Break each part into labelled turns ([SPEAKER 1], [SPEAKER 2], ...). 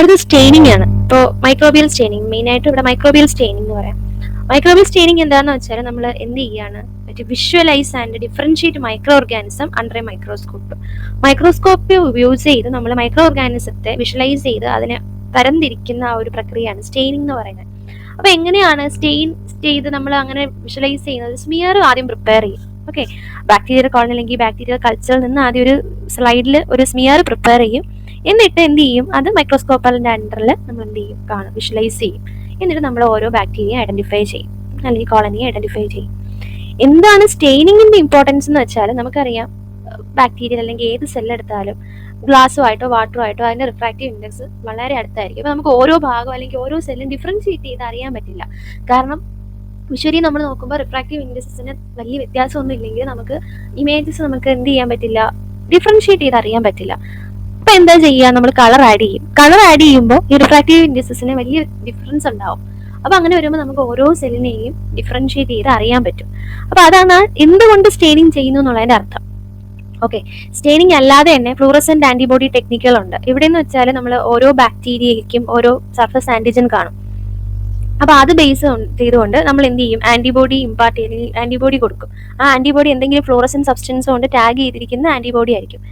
[SPEAKER 1] അടുത്ത സ്റ്റെയിനിങ് ആണ്. ഇപ്പോൾ മൈക്രോബിയൽ സ്റ്റെയിനിങ് മെയിൻ ആയിട്ട് ഇവിടെ മൈക്രോബിയൽ സ്റ്റെയിനിങ് എന്ന് പറയാം. മൈക്രോബിയൽ സ്റ്റെയിനിങ് എന്താണെന്ന് വെച്ചാൽ നമ്മൾ എന്ത് ചെയ്യാണ്? Visualise and differentiate micro organism under microscope microscope use ചെയ്ത് നമ്മൾ മൈക്രോ ഓർഗാനിസത്തെ വിഷ്വലൈസ് ചെയ്ത് അതിനെ തരംതിരിക്കുന്ന ആ ഒരു പ്രക്രിയയാണ് സ്റ്റെയിനിങ് എന്ന് പറയുന്നത്. അപ്പൊ എങ്ങനെയാണ് സ്റ്റെയിൻ ചെയ്ത് നമ്മൾ അങ്ങനെ വിഷ്വലൈസ് ചെയ്യുന്നത്? സ്മിയർ ആദ്യം പ്രിപ്പയർ ചെയ്യും. ഓക്കെ ബാക്ടീരിയൽ കോളനി അല്ലെങ്കിൽ ബാക്ടീരിയൽ കൾച്ചറിൽ നിന്ന് ആദ്യം ഒരു സ്ലൈഡിൽ ഒരു സ്മിയർ പ്രിപ്പയർ ചെയ്യും. എന്നിട്ട് എന്ത് ചെയ്യും? അത് മൈക്രോസ്കോപ്പറിന്റെ അണ്ടറിൽ നമ്മൾ എന്ത് ചെയ്യും? കാണും വിഷ്വലൈസ് ചെയ്യും. എന്നിട്ട് നമ്മൾ ഓരോ ബാക്ടീരിയ ഐഡന്റിഫൈ ചെയ്യും. അല്ലെങ്കിൽ കോളനിയെ ഐഡന്റിഫൈ ചെയ്യും. എന്താണ് സ്റ്റെയിനിങ്ങിന്റെ ഇമ്പോർട്ടൻസ് എന്ന് വെച്ചാൽ നമുക്കറിയാം ബാക്ടീരിയ അല്ലെങ്കിൽ ഏത് സെൽ എടുത്താലും വാട്ടറോ വാട്ടറുമായിട്ടോ അതിന്റെ റിഫ്രാക്റ്റീവ് ഇൻഡെക്സ് വളരെ അടുത്തായിരിക്കും. അപ്പൊ നമുക്ക് ഓരോ ഭാഗം അല്ലെങ്കിൽ ഓരോ സെല്ലും ഡിഫറൻഷിയേറ്റ് ചെയ്ത് അറിയാൻ പറ്റില്ല. കാരണം വിശ്വരി നമ്മൾ നോക്കുമ്പോൾ റിഫ്രാക്റ്റീവ് ഇൻഡെക്സിന് വലിയ വ്യത്യാസമൊന്നും ഇല്ലെങ്കിൽ നമുക്ക് ഇമേജസ് നമുക്ക് എന്ത് ചെയ്യാൻ പറ്റില്ല? ഡിഫറൻഷിയേറ്റ് ചെയ്ത് അറിയാൻ പറ്റില്ല. അപ്പൊ എന്താ ചെയ്യുക? നമ്മൾ കളർ ആഡ് ചെയ്യും. കളർ ആഡ് ചെയ്യുമ്പോൾ ഈ റിഫ്രാക്റ്റീവ് ഇൻഡെക്സിന് വലിയ ഡിഫറൻസ് ഉണ്ടാവും. അപ്പൊ അങ്ങനെ വരുമ്പോൾ നമുക്ക് ഓരോ സെല്ലിനെയും ഡിഫറൻഷിയേറ്റ് ചെയ്ത് അറിയാൻ പറ്റും. അപ്പൊ അതാണ് എന്തുകൊണ്ട് സ്റ്റെയിനിങ് ചെയ്യുന്നു എന്നുള്ളതിന്റെ അർത്ഥം. ഓക്കെ സ്റ്റെയിനിങ് അല്ലാതെ തന്നെ ഫ്ലൂറസെന്റ് ആന്റിബോഡി ടെക്നിക്കുകളുണ്ട് ഇവിടെ എന്ന് വെച്ചാൽ നമ്മൾ ഓരോ ബാക്ടീരിയയ്ക്കും ഓരോ സർഫസ് ആന്റിജൻ കാണും. അപ്പൊ അത് ബേസ് ചെയ്തുകൊണ്ട് നമ്മൾ എന്ത് ചെയ്യും? ആന്റിബോഡി ഇമ്പാർട്ട് ആന്റിബോഡി കൊടുക്കും. ആ ആന്റിബോഡി എന്തെങ്കിലും ഫ്ലൂറസൻ സബ്സ്റ്റൻസ് കൊണ്ട് ടാഗ് ചെയ്തിരിക്കുന്ന ആന്റിബോഡി ആയിരിക്കും.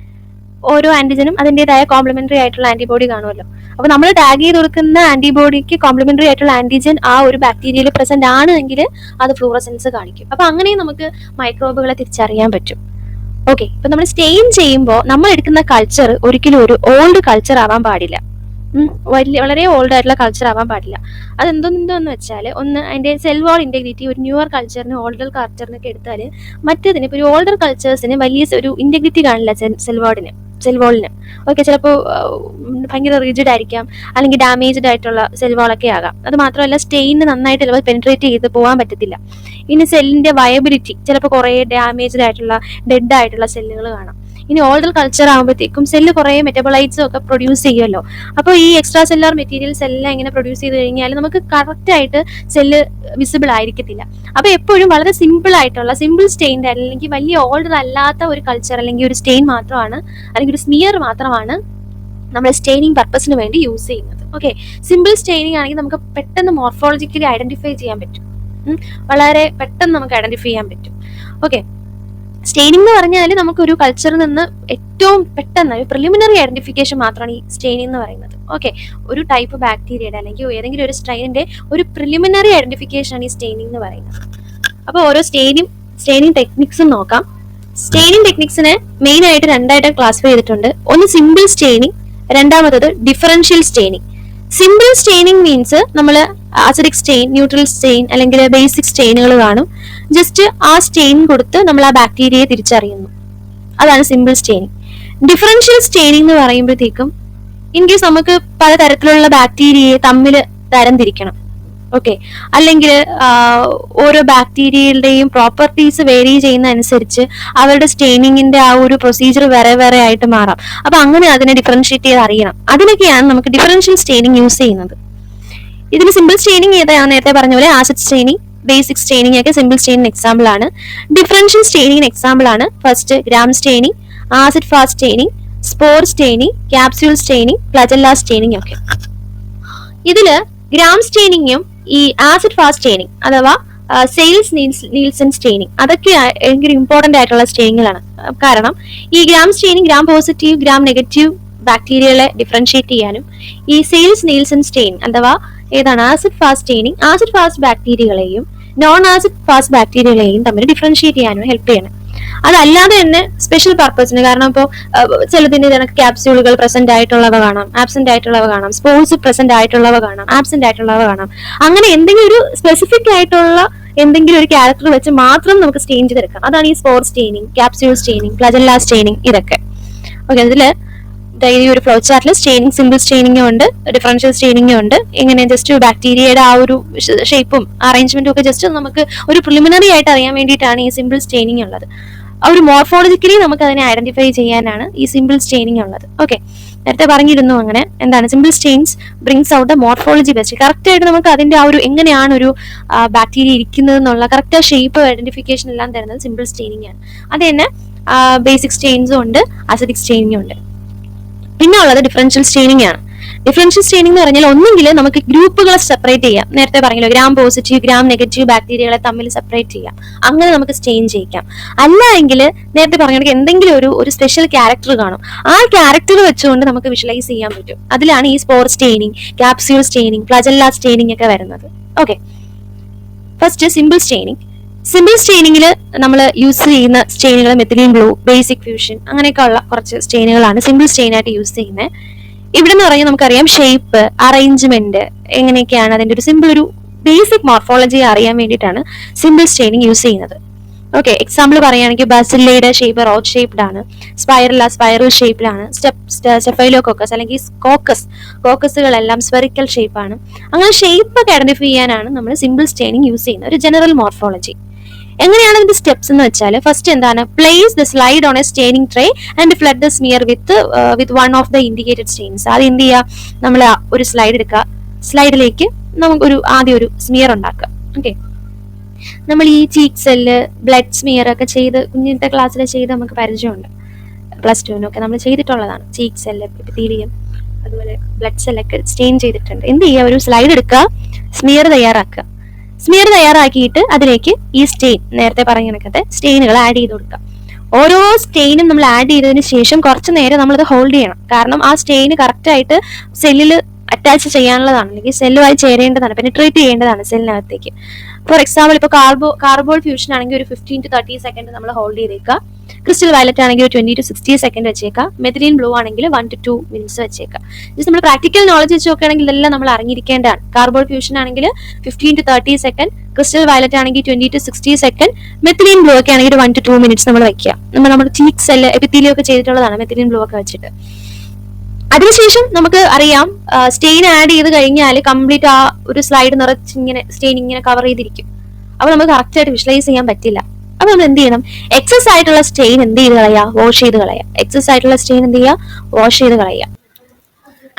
[SPEAKER 1] ഓരോ ആന്റിജനും അതിന്റെതായ കോംപ്ലിമെന്ററി ആയിട്ടുള്ള ആന്റിബോഡി കാണുമല്ലോ. അപ്പൊ നമ്മൾ ടാഗ് ചെയ്ത് കൊടുക്കുന്ന ആന്റിബോഡിക്ക് കോംപ്ലിമെന്ററി ആയിട്ടുള്ള ആന്റിജൻ ആ ഒരു ബാക്ടീരിയയിൽ പ്രസന്റ് ആണ് എങ്കിൽ അത് ഫ്ലൂറസെൻസ് കാണിക്കും. അപ്പൊ അങ്ങനെയും നമുക്ക് മൈക്രോബുകളെ തിരിച്ചറിയാൻ പറ്റും. ഓക്കെ ഇപ്പൊ നമ്മൾ സ്റ്റെയിൻ ചെയ്യുമ്പോൾ നമ്മൾ എടുക്കുന്ന കൾച്ചർ ഒരിക്കലും ഒരു ഓൾഡ് കൾച്ചർ ആവാൻ പാടില്ല. വലിയ വളരെ ഓൾഡ് ആയിട്ടുള്ള കൾച്ചർ ആവാൻ പാടില്ല. അതെന്തോന്ന് വെച്ചാൽ ഒന്ന് അതിന്റെ സെൽ വാൾ ഇന്റഗ്രിറ്റി ഒരു ന്യൂവർ കൾച്ചറിന് ഓൾഡർ കൾച്ചറിനൊക്കെ എടുത്താൽ മറ്റേതിന് ഇപ്പൊ ഒരു ഓൾഡർ കൾച്ചേഴ്സിന് വലിയ ഒരു ഇന്റഗ്രിറ്റി കാണില്ല സെൽ വാർഡിന് സെൽ വാളിന് ഓക്കെ ചിലപ്പോൾ ഭയങ്കര റിജിഡ് ആയിരിക്കാം അല്ലെങ്കിൽ ഡാമേജ്ഡ് ആയിട്ടുള്ള സെൽ വാളൊക്കെ ആകാം. അത് മാത്രമല്ല സ്റ്റെയിന് നന്നായിട്ട് ചിലപ്പോൾ പെനിട്രേറ്റ് ചെയ്ത് പോകാൻ പറ്റത്തില്ല. ഇനി സെല്ലിന്റെ വയബിലിറ്റി ചിലപ്പോൾ കുറേ ഡാമേജ്ഡ് ആയിട്ടുള്ള ഡെഡ് ആയിട്ടുള്ള സെല്ലുകൾ കാണാം. ഇനി ഓൾഡർ കൾച്ചർ ആകുമ്പോഴത്തേക്കും സെല്ല് കുറേ മെറ്റബോളൈറ്റ്സും ഒക്കെ പ്രൊഡ്യൂസ് ചെയ്യുമല്ലോ. അപ്പോൾ ഈ എക്സ്ട്രാ സെല്ലാർ മെറ്റീരിയൽസ് എല്ലാം ഇങ്ങനെ പ്രൊഡ്യൂസ് ചെയ്ത് കഴിഞ്ഞാൽ നമുക്ക് കറക്റ്റ് ആയിട്ട് സെല്ല് വിസിബിൾ ആയിരിക്കത്തില്ല. അപ്പോൾ എപ്പോഴും വളരെ സിമ്പിൾ ആയിട്ടുള്ള സിമ്പിൾ സ്റ്റെയിന്റെ അല്ലെങ്കിൽ വലിയ ഓൾഡർ അല്ലാത്ത ഒരു കൾച്ചർ അല്ലെങ്കിൽ ഒരു സ്റ്റെയിൻ മാത്രമാണ് അല്ലെങ്കിൽ ഒരു സ്മിയർ മാത്രമാണ് നമ്മൾ സ്റ്റെയിനിങ് പർപ്പസിന് വേണ്ടി യൂസ് ചെയ്യുന്നത്. ഓക്കെ സിമ്പിൾ സ്റ്റെയിനിങ് ആണെങ്കിൽ നമുക്ക് പെട്ടെന്ന് മോർഫോളജിക്കലി ഐഡന്റിഫൈ ചെയ്യാൻ പറ്റും. വളരെ പെട്ടെന്ന് നമുക്ക് ഐഡന്റിഫൈ ചെയ്യാൻ പറ്റും. ഓക്കെ സ്റ്റെയിനിങ് എന്ന് പറഞ്ഞാൽ നമുക്കൊരു കൾച്ചറിൽ നിന്ന് ഏറ്റവും പെട്ടെന്ന് ഒരു പ്രിലിമിനറി ഐഡന്റിഫിക്കേഷൻ മാത്രമാണ് ഈ സ്റ്റെയിനിങ് എന്ന് പറയുന്നത്. ഓക്കെ ഒരു ടൈപ്പ് ബാക്ടീരിയയുടെ അല്ലെങ്കിൽ ഏതെങ്കിലും ഒരു സ്ട്രെയിനിന്റെ ഒരു പ്രിലിമിനറി ഐഡന്റിഫിക്കേഷൻ ആണ് ഈ സ്റ്റെയിനിങ് എന്ന് പറയുന്നത്. അപ്പോൾ ഓരോ സ്റ്റെയിനും സ്റ്റെയിനിങ് ടെക്നിക്സും നോക്കാം. സ്റ്റെയിനിങ് ടെക്നിക്സിനെ മെയിൻ ആയിട്ട് രണ്ടായിട്ട് ക്ലാസിഫൈ ചെയ്തിട്ടുണ്ട്. ഒന്ന് സിമ്പിൾ സ്റ്റെയിനിങ് രണ്ടാമത്തത് differential staining simple staining means നമ്മൾ ആസിഡിക് സ്റ്റെയിൻ ന്യൂട്രൽ സ്റ്റെയിൻ അല്ലെങ്കിൽ ബേസിക് സ്റ്റെയിനുകൾ കാണും. ജസ്റ്റ് ആ സ്റ്റെയിൻ കൊടുത്ത് നമ്മൾ ആ ബാക്ടീരിയയെ തിരിച്ചറിയുന്നു. അതാണ് സിമ്പിൾ സ്റ്റെയിനിങ് ഡിഫറൻഷ്യൽ സ്റ്റെയിനിങ് എന്ന് പറയുമ്പോഴത്തേക്കും ഇൻ കേസ് നമുക്ക് പലതരത്തിലുള്ള ബാക്ടീരിയയെ തമ്മിൽ തരംതിരിക്കണം ഓക്കെ അല്ലെങ്കിൽ ഓരോ ബാക്ടീരിയയുടെയും പ്രോപ്പർട്ടീസ് വേരി ചെയ്യുന്ന അനുസരിച്ച് അവരുടെ സ്റ്റെയിനിങ്ങിന്റെ ആ ഒരു പ്രൊസീജിയർ വേറെ വേറെ ആയിട്ട് മാറാം. അപ്പൊ അങ്ങനെ അതിനെ ഡിഫറൻഷിയേറ്റ് ചെയ്ത് അറിയണം. അതിനൊക്കെയാണ് നമുക്ക് ഡിഫറൻഷ്യൽ സ്റ്റെയിനിങ് യൂസ് ചെയ്യുന്നത്. ഇതിന് സിമ്പിൾ സ്റ്റെയിനിങ് ഏതാണ് നേരത്തെ പറഞ്ഞ പോലെ ആസിഡ് സ്റ്റെയിനിങ് ബേസിക് സ്റ്റെയിനിങ് ഒക്കെ സിമ്പിൾ സ്റ്റെയിനിങ് എക്സാമ്പിൾ ആണ്. ഡിഫറൻഷ്യൽ സ്റ്റെയിനിങ് എക്സാമ്പിൾ ആണ് first gram staining acid fast staining spore staining capsule staining flagella staining ഒക്കെ. ഇതിൽ ഗ്രാം സ്റ്റെയിനിങ്ങും ഈ ആസിഡ് ഫാസ്റ്റ് സ്റ്റെയിനിങ് അഥവാ സെയിൽസ് നീൽസൺ സ്റ്റെയിനിങ് അതൊക്കെ ഭയങ്കര ഇമ്പോർട്ടന്റ് ആയിട്ടുള്ള സ്റ്റെയിനിങ്ങളാണ് കാരണം ഈ gram staining gram positive gram negative ബാക്ടീരിയകളെ differentiate ചെയ്യാനും ഈ സെയിൽസ് നീൽസൺ സ്റ്റെയിൻ അഥവാ ഏതാണ് acid fast staining acid fast ബാക്ടീരിയകളെയും non acid fast ബാക്ടീരിയകളെയും തമ്മിൽ ഡിഫറൻഷിയേറ്റ് ചെയ്യാനും ഹെൽപ്പ് ചെയ്യണം. അതല്ലാതെ തന്നെ സ്പെഷ്യൽ പർപ്പസിന് കാരണം ഇപ്പോൾ ചിലതിന് ഇതിനൊക്കെ ക്യാപ്സ്യൂളുകൾ പ്രസന്റ് ആയിട്ടുള്ളവ കാണാം ആബ്സെന്റ് ആയിട്ടുള്ളവ കാണാം സ്പോർട്സ് പ്രസന്റ് ആയിട്ടുള്ളവ കാണാം ആബ്സെന്റ് ആയിട്ടുള്ളവ കാണാം. അങ്ങനെ എന്തെങ്കിലും ഒരു സ്പെസിഫിക് ആയിട്ടുള്ള എന്തെങ്കിലും ഒരു ക്യാരക്ടർ വെച്ച് മാത്രം നമുക്ക് സ്റ്റെയിൻ ചെയ്തെടുക്കാം. അതാണ് ഈ sports staining capsule staining flagella staining ഇതൊക്കെ. ഓക്കെ ദാ ഈ ഒരു ഫ്ലോ ചാർട്ടിൽ സ്റ്റെയിനിങ് സിമ്പിൾ സ്റ്റെയിനിങ്ങും ഉണ്ട്. ഡിഫറൻഷ്യൽ സ്റ്റെയിനിങ്ങും ഉണ്ട്. ഇങ്ങനെ ജസ്റ്റ് ബാക്ടീരിയയുടെ ആ ഒരു ഷേപ്പും അറേഞ്ച്മെന്റും ഒക്കെ ജസ്റ്റ് നമുക്ക് ഒരു പ്രിലിമിനറി ആയിട്ട് അറിയാൻ വേണ്ടിയിട്ടാണ് ഈ സിമ്പിൾ സ്റ്റെയിനിങ് ഉള്ളത്. ആ ഒരു മോർഫോളജിക്കലി നമുക്ക് അതിനെ ഐഡന്റിഫൈ ചെയ്യാനാണ് ഈ സിമ്പിൾ സ്റ്റെയിനിങ് ഉള്ളത്. ഓക്കെ നേരത്തെ പറഞ്ഞിരുന്നു അങ്ങനെ എന്താണ് simple stains brings out the morphology best correct ആയിട്ട് നമുക്ക് അതിന്റെ ആ ഒരു എങ്ങനെയാണ് ഒരു ബാക്ടീരിയ ഇരിക്കുന്നത് എന്നുള്ള കറക്റ്റ് ഷേപ്പ് ഐഡന്റിഫിക്കേഷൻ എല്ലാം തരുന്നത് സിമ്പിൾ സ്റ്റെയിനിങ് ആണ്. അത് തന്നെ ബേസിക് സ്റ്റെയിൻസും ഉണ്ട് അസിഡിക് സ്റ്റെയിനിങ്ങും ഉണ്ട്. പിന്നെ ഉള്ളത് ഡിഫറൻഷ്യൽ സ്റ്റെയിനിങ് ആണ്. ഡിഫറൻഷ്യൽ സ്റ്റെയിനിങ് എന്ന് പറഞ്ഞാൽ ഒന്നെങ്കിൽ നമുക്ക് ഗ്രൂപ്പുകളെ സെപ്പറേറ്റ് ചെയ്യാം. നേരത്തെ പറഞ്ഞല്ലോ ഗ്രാം പോസിറ്റീവ് ഗ്രാം നെഗറ്റീവ് ബാക്ടീരിയകളെ തമ്മിൽ സെപ്പറേറ്റ് ചെയ്യാം. അങ്ങനെ നമുക്ക് സ്റ്റെയിൻ ചെയ്യിക്കാം. അല്ല എങ്കിൽ നേരത്തെ പറഞ്ഞു എന്തെങ്കിലും ഒരു ഒരു സ്പെഷ്യൽ ക്യാരക്ടർ കാണും. ആ ക്യാരക്ടർ വെച്ചുകൊണ്ട് നമുക്ക് വിഷ്വലൈസ് ചെയ്യാൻ പറ്റും. അതിലാണ് ഈ spore staining capsule staining flagella staining ഒക്കെ വരുന്നത്. Okay first simple staining simple സ്റ്റെയിനിങ്ങിൽ നമ്മൾ യൂസ് ചെയ്യുന്ന സ്റ്റെയിനുകൾ മെത്തിലിൻ ബ്ലൂ ബേസിക് ഫ്യൂഷൻ അങ്ങനെയൊക്കെ ഉള്ള കുറച്ച് സ്റ്റെയിനുകളാണ് സിമ്പിൾ സ്റ്റെയിൻ ആയിട്ട് യൂസ് ചെയ്യുന്നത് ഇവിടെ എന്ന് പറഞ്ഞാൽ നമുക്കറിയാം ഷേപ്പ് അറേഞ്ച്മെന്റ് എങ്ങനെയൊക്കെയാണ് അതിന്റെ ഒരു സിമ്പിൾ ഒരു ബേസിക് മോർഫോളജി അറിയാൻ വേണ്ടിയിട്ടാണ് സിമ്പിൾ സ്റ്റെയിനിങ് യൂസ് ചെയ്യുന്നത്. ഓക്കെ എക്സാമ്പിൾ പറയുകയാണെങ്കിൽ ബസില്ലയുടെ ഷേപ്പ് റോഡ് ഷേപ്ഡ് ആണ്. സ്പൈറല സ്പൈറൽ ഷേപ്പിലാണ് സ്റ്റെപ്പ് സ്റ്റെഫൈലോ കോക്കസ് അല്ലെങ്കിൽ കോക്കസ് കോക്കസുകളെല്ലാം സ്പെറിക്കൽ ഷേപ്പാണ് അങ്ങനെ ഷേപ്പ് ഒക്കെ ഐഡന്റിഫൈ ചെയ്യാനാണ് നമ്മൾ സിമ്പിൾ സ്റ്റെയിനിങ് യൂസ് ചെയ്യുന്നത്. ഒരു ജനറൽ മോർഫോളജി എങ്ങനെയാണ് ഇതിന്റെ സ്റ്റെപ്സ് എന്ന് വെച്ചാൽ ഫസ്റ്റ് എന്താണ്? Place the slide on a staining tray and flood the smear with with one of the indicated stains അത് എന്ത് ചെയ്യുക? നമ്മൾ ഒരു സ്ലൈഡ് എടുക്കുക. സ്ലൈഡിലേക്ക് നമുക്ക് ഒരു ആദ്യം ഒരു സ്മിയർ ഉണ്ടാക്കുക. ഓക്കെ നമ്മൾ ഈ ചീക്ക് സെല്ല് ബ്ലഡ് സ്മിയർ ഒക്കെ ചെയ്ത് കുഞ്ഞിന്റെ ക്ലാസ്സിൽ ചെയ്ത് നമുക്ക് പരിചയമുണ്ട്. പ്ലസ് ടുവിനൊക്കെ നമ്മൾ ചെയ്തിട്ടുള്ളതാണ്. ചീക്ക് സെല്ല് എപ്പിത്തീലിയം അതുപോലെ ബ്ലഡ് സെല്ലൊക്കെ സ്റ്റെയിൻ ചെയ്തിട്ടുണ്ട്. എന്ത് ചെയ്യുക? ഒരു സ്ലൈഡ് എടുക്കുക. സ്മിയർ തയ്യാറാക്കുക. സ്മിയർ തയ്യാറാക്കിയിട്ട് അതിലേക്ക് ഈ സ്റ്റെയിൻ നേരത്തെ പറഞ്ഞ കണക്കത്തെ സ്റ്റെയിനുകൾ ആഡ് ചെയ്ത് കൊടുക്കുക. ഓരോ സ്റ്റെയിനും നമ്മൾ ആഡ് ചെയ്തതിന് ശേഷം കുറച്ച് നേരം നമ്മളത് ഹോൾഡ് ചെയ്യണം. കാരണം ആ സ്റ്റെയിന് കറക്റ്റായിട്ട് സെല്ലിൽ അറ്റാച്ച് ചെയ്യാനുള്ളതാണ്. അല്ലെങ്കിൽ സെല്ലുമായി ചേരേണ്ടതാണ്. പെനിട്രേറ്റ് ചെയ്യേണ്ടതാണ് സെല്ലിനകത്തേക്ക് ഫോർ എക്സാമ്പിൾ ഇപ്പോൾ കാർബോ കാർബോൾ ഫ്യൂഷൻ ആണെങ്കിൽ ഒരു ഫിഫ്റ്റീൻ ടു തേർട്ടി സെക്കൻഡ് നമ്മൾ ഹോൾഡ് ചെയ്തേക്കുക. ക്രിസ്റ്റൽ വയലറ്റ് ആണെങ്കിൽ ട്വന്റി ടു സിക്സ്റ്റി സെക്കൻഡ് വെച്ചേക്കാം. മെതിലിൻ ബ്ലൂ ആണെങ്കിൽ വൺ ടു ടു മിനിറ്റ്സ് വെച്ചേക്കാം. ഇത് നമ്മൾ പ്രാക്ടിക്കൽ നോളജ് വെച്ച് നോക്കുകയാണെങ്കിൽ ഇതെല്ലാം നമ്മൾ അറിഞ്ഞിരിക്കേണ്ടതാണ്. കാർബോൾ ഫ്യൂഷൻ ആണെങ്കിൽ fifteen to thirty second crystal violet ആണെങ്കിൽ twenty to sixty second methylene blue ഒക്കെ ആണെങ്കിൽ വൺ ടു ടു മിനിറ്റ്സ് നമ്മൾ വെക്കുക. നമ്മൾ നമ്മുടെ ചീക്ക് അല്ല എപ്പിത്തീലിയോ ഒക്കെ ചെയ്തിട്ടുള്ളതാണ് മെത്തിലിൻ ബ്ലൂ ഒക്കെ വെച്ചിട്ട്. അതിനുശേഷം നമുക്ക് അറിയാം സ്റ്റെയിൻ ആഡ് ചെയ്ത് കഴിഞ്ഞാൽ കംപ്ലീറ്റ് ആ ഒരു സ്ലൈഡ് നിറച്ച് ഇങ്ങനെ സ്റ്റെയിൻ ഇങ്ങനെ കവർ ചെയ്തിരിക്കും. അപ്പൊ നമുക്ക് കറക്റ്റ് ആയിട്ട് വിഷ്വലൈസ് ചെയ്യാൻ പറ്റില്ല. അപ്പൊ നമ്മൾ എന്ത് ചെയ്യണം? എക്സസ് ആയിട്ടുള്ള സ്റ്റെയിൻ എന്ത് ചെയ്ത് കളയാ? വാഷ് ചെയ്ത് കളയാ. എക്സസ് ആയിട്ടുള്ള സ്റ്റെയിൻ എന്ത് ചെയ്യുക വാഷ് ചെയ്ത് കളയാ.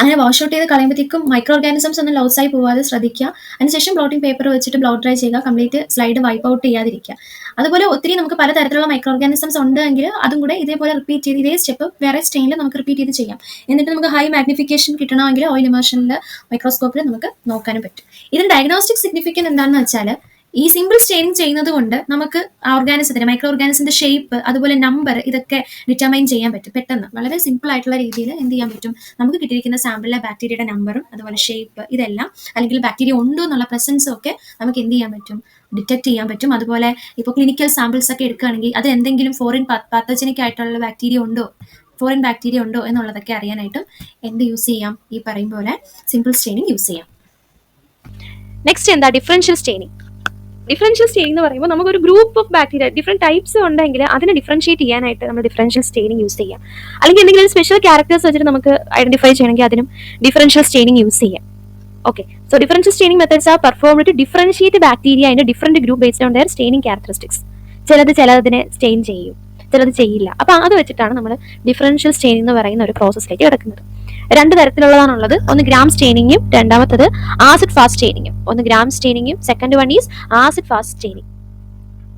[SPEAKER 2] അങ്ങനെ വാഷ് ഔട്ട് ചെയ്ത് കളയുമ്പോഴത്തേക്കും മൈക്രോ ഓർഗാനിസംസ് ഒന്നും ലോസ് ആയി പോവാതെ ശ്രദ്ധിക്കുക. അതിനുശേഷം ബ്ലോട്ടിംഗ് പേപ്പർ വെച്ചിട്ട് ബ്ലൗ ഡ്രൈ ചെയ്യുക. കംപ്ലീറ്റ് സ്ലൈഡ് വൈപ്പ് ഔട്ട് ചെയ്യാതിരിക്കുക. അതുപോലെ ഒത്തിരി നമുക്ക് പലതരത്തിലുള്ള മൈക്രോ ഓർഗാനിസംസ് ഉണ്ടെങ്കിൽ അതും കൂടെ ഇതേപോലെ റിപ്പീറ്റ് ചെയ്ത് ഇതേ സ്റ്റെപ്പ് വേറെ സ്റ്റെയിനിൽ നമുക്ക് റിപ്പീറ്റ് ചെയ്ത് ചെയ്യാം. എന്നിട്ട് നമുക്ക് ഹൈ മാഗ്നിഫിക്കേഷൻ കിട്ടണമെങ്കിൽ ഓയിൽ ഇമേഷനിൽ മൈക്രോസ്കോപ്പിൽ നമുക്ക് നോക്കാനും പറ്റും. ഇതിന് ഡയഗ്നോസ്റ്റിക് സിഗ്നിഫിക്കൻ എന്താണെന്ന് വെച്ചാൽ ഈ സിമ്പിൾ സ്റ്റെയിനിങ് ചെയ്യുന്നത് കൊണ്ട് നമുക്ക് ഓർഗാനിസത്തിന്റെ മൈക്രോ ഓർഗാനിസത്തിന്റെ ഷേപ്പ് അതുപോലെ നമ്പർ ഇതൊക്കെ ഡിറ്റർമൈൻ ചെയ്യാൻ പറ്റും പെട്ടെന്ന്. വളരെ സിമ്പിൾ ആയിട്ടുള്ള രീതിയിൽ എന്ത് ചെയ്യാൻ പറ്റും? നമുക്ക് കിട്ടിയിരിക്കുന്ന സാമ്പിളിലെ ബാക്ടീരിയയുടെ നമ്പറും അതുപോലെ ഷേപ്പ് ഇതെല്ലാം അല്ലെങ്കിൽ ബാക്ടീരിയ ഉണ്ടോ എന്നുള്ള പ്രസൻസും ഒക്കെ നമുക്ക് എന്ത് ചെയ്യാൻ പറ്റും? ഡിറ്റക്ട് ചെയ്യാൻ പറ്റും. അതുപോലെ ഇപ്പോൾ ക്ലിനിക്കൽ സാമ്പിൾസ് ഒക്കെ എടുക്കുകയാണെങ്കിൽ അത് എന്തെങ്കിലും ഫോറിൻ പാത്തജനിക് ആയിട്ടുള്ള ബാക്ടീരിയ ഉണ്ടോ? ഫോറിൻ ബാക്ടീരിയ ഉണ്ടോ എന്നുള്ളതൊക്കെ അറിയാനായിട്ടും എന്ത് യൂസ് ചെയ്യാം? ഈ പറയും പോലെ സിമ്പിൾ സ്റ്റെയിനിങ് യൂസ് ചെയ്യാം.
[SPEAKER 1] നെക്സ്റ്റ് എന്താ ഡിഫറൻഷ്യൽ സ്റ്റെയിനിങ് ഡിഫറൻഷ്യൽ സ്റ്റെയിനിങ് എന്ന് പറയുമ്പോൾ നമുക്ക് ഒരു group of bacteria different types ഉണ്ടെങ്കിൽ അതിനെ ഡിഫറൻഷിയേറ്റ് ചെയ്യാനായിട്ട് നമ്മൾ ഡിഫറൻഷ്യൽ സ്റ്റെയിനിങ് യൂസ് ചെയ്യാം. അല്ലെങ്കിൽ എന്തെങ്കിലും സ്പെഷ്യൽ ക്യാരക്ടേഴ്സ് വെച്ചിട്ട് നമുക്ക് ഐഡന്റിഫൈ ചെയ്യണമെങ്കിൽ അതിനും ഡിഫറൻഷ്യൽ സ്റ്റെയിനിങ് യൂസ് ചെയ്യാം. Okay so differential staining methods are performed to differentiate bacteria അതിന്റെ different group based on their staining characteristics ചിലത് ചിലതിനെ സ്റ്റെയിൻ ചെയ്യും. ചിലത് ചെയ്യില്ല. അപ്പൊ അത് വെച്ചിട്ടാണ് നമ്മൾ ഡിഫറൻഷ്യൽ സ്റ്റെയിനിങ് എന്ന് പറയുന്ന ഒരു പ്രോസസ്സിലേക്ക് കിടക്കുന്നത്. രണ്ട് തരത്തിലുള്ളതാണുള്ളത്. ഒന്ന് ഗ്രാം സ്റ്റെയിനിങ്ങും രണ്ടാമത്തത് ആസിഡ് ഫാസ്റ്റ് സ്റ്റെയിനിങ്ങും ഒന്ന് gram സ്റ്റെയിനിങ്ങും second one is acid fast staining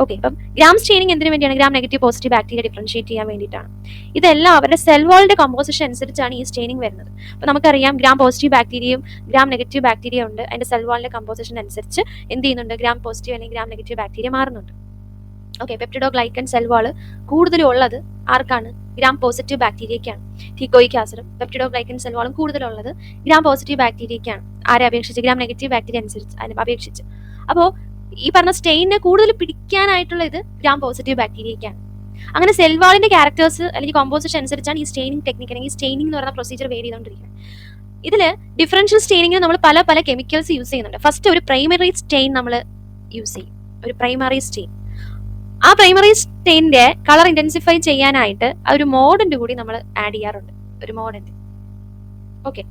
[SPEAKER 1] okay അപ്പം ഗ്രാം സ്റ്റെയിനിങ് എന്തിനു വേണ്ടിയാണ്? Gram negative positive bacteria differentiate ചെയ്യാൻ വേണ്ടിയിട്ടാണ്. ഇതെല്ലാം അവരുടെ സെൽ വാളിന്റെ കമ്പോസിഷൻ അനുസരിച്ചാണ് ഈ സ്റ്റെയിനിങ് വരുന്നത്. അപ്പൊ നമുക്കറിയാം ഗ്രാം പോസിറ്റീവ് ബാക്ടീരിയയും ഗ്രാം നെഗറ്റീവ് ബാക്ടീരിയ ഉണ്ട്. അതിന്റെ സെൽ വാളിന്റെ കമ്പോസിഷൻ അനുസരിച്ച് എന്ത് ചെയ്യുന്നുണ്ട്? ഗ്രാം പോസിറ്റീവ് അല്ലെങ്കിൽ ഗ്രാം നെഗറ്റീവ് ബാക്ടീരിയ മാറുന്നുണ്ട്. Okay peptidoglycan cell wall കൂടുതലും ഉള്ളത് ആർക്കാണ്? ഗ്രാം പോസിറ്റീവ് ബാക്ടീരിയക്കാണ് തീക്കോയ്ക്ക് ആസിഡും പെപ്റ്റിഡോഗ്ലൈക്കൻ ഗ്ലൈക്കൻ സെൽ വാളും കൂടുതലുള്ളത് ഗ്രാം പോസിറ്റീവ് ബാക്ടീരിയക്കാണ് ആരെ അപേക്ഷിച്ച്? ഗ്രാം നെഗറ്റീവ് ബാക്ടീരിയ അനുസരിച്ച്. അപേക്ഷിച്ച്. അപ്പോൾ ഈ പറഞ്ഞ സ്റ്റെയിനെ കൂടുതൽ പിടിക്കാനായിട്ടുള്ള ഇത് ഗ്രാം പോസിറ്റീവ് ബാക്ടീരിയക്കാണ് അങ്ങനെ സെൽവാളിന്റെ ക്യാരക്ടേഴ്സ് അല്ലെങ്കിൽ കോമ്പോസിഷൻ അനുസരിച്ചാണ് ഈ സ്റ്റെയിനിങ് ടെക്നിക്ക് അല്ലെങ്കിൽ സ്റ്റെയിനിങ് എന്ന് പറയുന്ന പ്രൊസീജിയർ വേരി ചെയ്തുകൊണ്ടിരിക്കുന്നത്. ഇതിൽ ഡിഫറൻഷ്യൽ സ്റ്റെയിനിങ്ങിന് നമ്മൾ പല പല കെമിക്കൽസ് യൂസ് ചെയ്യുന്നുണ്ട്. ഫസ്റ്റ് ഒരു പ്രൈമറി സ്റ്റെയിൻ നമ്മൾ യൂസ് ചെയ്യും. ഒരു പ്രൈമറി സ്റ്റെയിൻ ആ പ്രൈമറി സ്റ്റെയിനിന്റെ കളർ ഇന്റൻസിഫൈ ചെയ്യാനായിട്ട് ആ ഒരു മോഡന്റ് കൂടി നമ്മൾ ആഡ് ചെയ്യാറുണ്ട്. ഒരു മോഡന്റ് ഓക്കെ